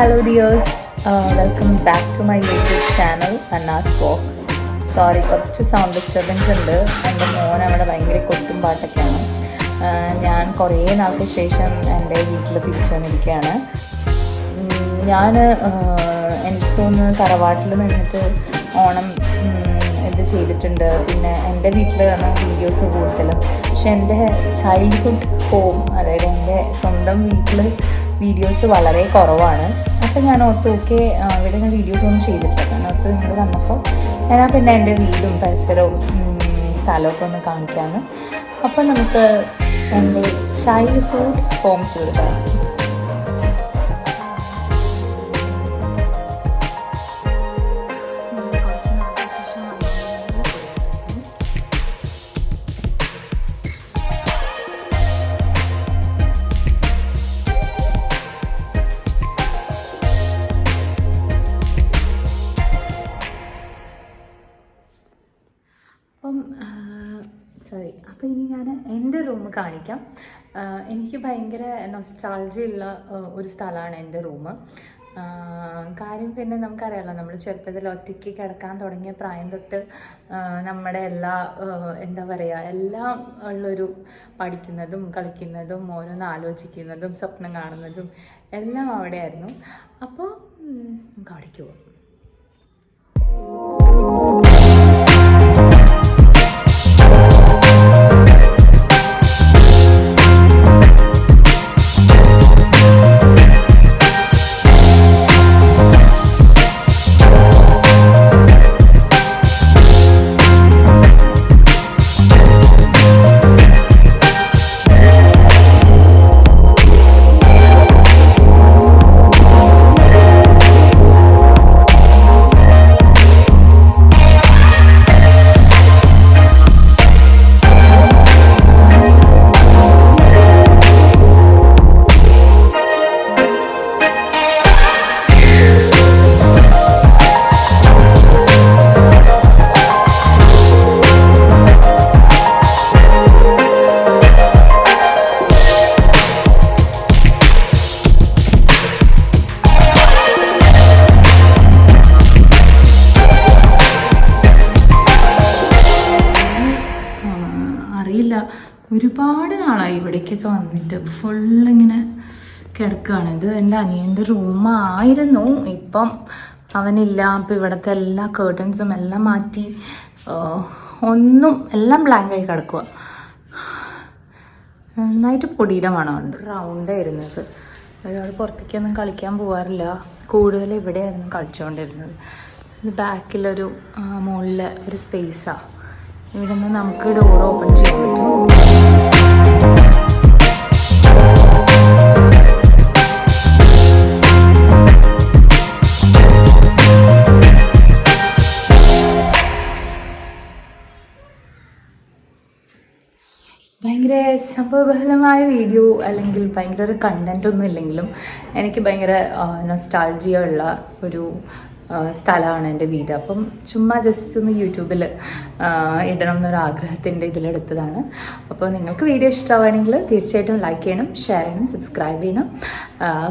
Hello dears welcome back to my YouTube channel Anna's walk sorry കുറച്ച് sound disturbance ഉണ്ട്. എന്റെ മോൻ അവിടെ ഭയങ്കര കൊട്ടും പാട്ടൊക്കെയാണ്. ഞാൻ കുറേ നാൾക്ക് ശേഷം എന്റെ വീട്ടിൽ തിരിച്ചു വന്നിരിക്കുകയാണ്. ഞാൻ എനിക്ക് തോന്നുന്നു തറവാട്ടിൽ നിന്നിട്ട് ഓണം ഇത് ചെയ്തിട്ടുണ്ട്. പിന്നെ എന്റെ വീട്ടിലാണ് വീഡിയോസ് കൂടുതലും. പക്ഷെ എന്റെ ചൈൽഡ്ഹുഡ് ഹോം അതായത് എന്റെ സ്വന്തം വീട്ടിൽ വീഡിയോസ് വളരെ കുറവാണ്. അപ്പോൾ ഞാൻ ഓർത്ത് ഓക്കെ ഇവിടെ ഞാൻ വീഡിയോസ് ഒന്നും ചെയ്തിട്ടില്ല. ഞാൻ ഓർത്ത് നിങ്ങൾ വന്നപ്പോൾ ഞാൻ പിന്നെ എന്റെ വീടും പരിസരവും സ്ഥലമൊക്കെ ഒന്ന് കാണിക്കാമെന്ന് അപ്പോൾ നമുക്ക് എന്റെ ചൈൽഡ്ഹുഡ് ഹോം ടൂർ കാണാം അപ്പം സോറി അപ്പോൾ ഇനി ഞാൻ എന്റെ റൂം കാണിക്കാം. എനിക്ക് ഭയങ്കര നൊസ്റ്റാൾജി ഉള്ള ഒരു സ്ഥലമാണ് എന്റെ റൂം കാര്യം പിന്നെ നമുക്കറിയാലോ നമ്മൾ ചെറുപ്പത്തിൽ ഒറ്റയ്ക്ക് കിടക്കാൻ തുടങ്ങിയ പ്രായം തൊട്ട് നമ്മുടെ എല്ലാ എന്താ പറയുക എല്ലാം ഉള്ളൊരു പഠിക്കുന്നതും കളിക്കുന്നതും ഓരോന്ന് ആലോചിക്കുന്നതും സ്വപ്നം കാണുന്നതും എല്ലാം അവിടെയായിരുന്നു. അപ്പോൾ നമുക്ക് അവിടേക്ക് പോകാം അറിയില്ല ഒരുപാട് നാളായി ഇവിടേക്കൊക്കെ വന്നിട്ട്. ഫുള്ളിങ്ങനെ കിടക്കുകയാണ് ഇത് എന്റെ അനിയന്റെ റൂമായിരുന്നു. ഇപ്പം അവനില്ല. അപ്പം ഇവിടുത്തെ എല്ലാ കേർട്ടൻസും എല്ലാം മാറ്റി ഒന്നും എല്ലാം ബ്ലാങ്കായി കിടക്കുക നന്നായിട്ട് പൊടിയുടെ മണമുണ്ട്. ഇത്. ഒരാൾ പുറത്തേക്കൊന്നും കളിക്കാൻ പോകാറില്ല കൂടുതൽ ഇവിടെയായിരുന്നു കളിച്ചുകൊണ്ടിരുന്നത്. ബാക്കിലൊരു മുകളിൽ ഒരു സ്പേസാണ് ഇവിടെ നിന്ന് നമുക്ക് ഡോർ ഓപ്പൺ ചെയ്യാൻ പറ്റും. ഭയങ്കര സംഭവബഹലമായ വീഡിയോ അല്ലെങ്കിൽ ഭയങ്കര ഒരു കണ്ടന്റ് ഒന്നും ഇല്ലെങ്കിലും എനിക്ക് ഭയങ്കര നൊസ്റ്റാൾജിയ ഉള്ള ഒരു സ്ഥലമാണ് എന്റെ വീട്. അപ്പം ചുമ്മാ ജസ്റ്റ് ഒന്ന് യൂട്യൂബിൽ ഇടണം എന്നൊരു ആഗ്രഹത്തിന്റെ ഇതിലെടുത്തതാണ്. അപ്പോൾ നിങ്ങൾക്ക് വീഡിയോ ഇഷ്ടമാണെങ്കിൽ തീർച്ചയായിട്ടും ലൈക്ക് ചെയ്യണം ഷെയർ ചെയ്യണം സബ്സ്ക്രൈബ് ചെയ്യണം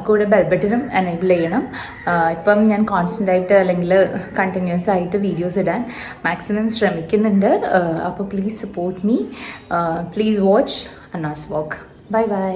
കൂടെ ബെൽബട്ടനും എനേബിൾ ചെയ്യണം. ഇപ്പം ഞാൻ കോൺസ്റ്റന്റ് ആയിട്ട് അല്ലെങ്കിൽ കണ്ടിന്യൂസ് ആയിട്ട് വീഡിയോസ് ഇടാൻ മാക്സിമം ശ്രമിക്കുന്നുണ്ട്. അപ്പോൾ please support me please watch Anna's walk bye bye